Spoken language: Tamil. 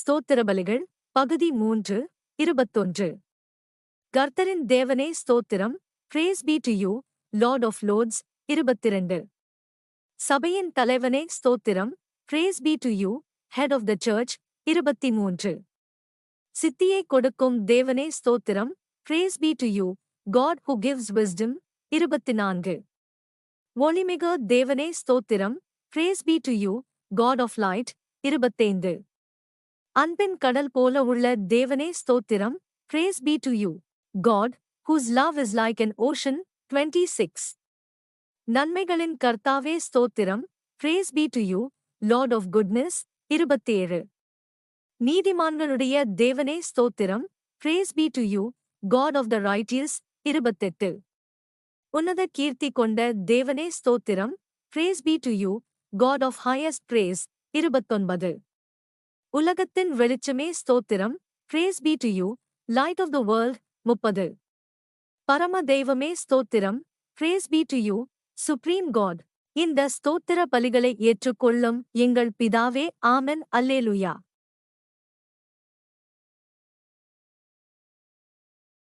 ஸ்தோத்திர பலிகள் பகுதி மூன்று இருபத்தொன்று. கர்த்தரின் தேவனே ஸ்தோத்திரம். Praise be to you Lord of lords இருபத்திரண்டு. சபையின் தலைவனே ஸ்தோத்திரம். Praise be to you head of the church இருபத்தி மூன்று சித்தியை கொடுக்கும் தேவனே ஸ்தோத்திரம். Praise be to you God who gives wisdom இருபத்தி நான்கு ஒளிமிக தேவனே ஸ்தோத்திரம். Praise be to you God of light இருபத்தைந்து. அன்பின் கடல் போல உள்ள தேவனே ஸ்தோத்திரம். Praise be to you God whose love is like an ocean twenty six நன்மைகளின் கர்த்தாவே ஸ்தோத்திரம். Praise be to you Lord of goodness இருபத்தேழு. நீதிமான்களுடைய தேவனே ஸ்தோத்திரம். Praise be to you God of the righteous இருபத்தெட்டு. உன்னத கீர்த்தி கொண்ட தேவனே ஸ்தோத்திரம். Praise be to you God of highest praise இருபத்தொன்பது. உலகத்தின் வெளிச்சமே ஸ்தோத்திரம். Praise be to you light of the world முப்பது. பரம தெய்வமே ஸ்தோத்திரம். Praise be to you supreme God இந்த ஸ்தோத்திர பலிகளை ஏற்றுக்கொள்ளும் எங்கள் பிதாவே ஆமென். அல்லேலுயா.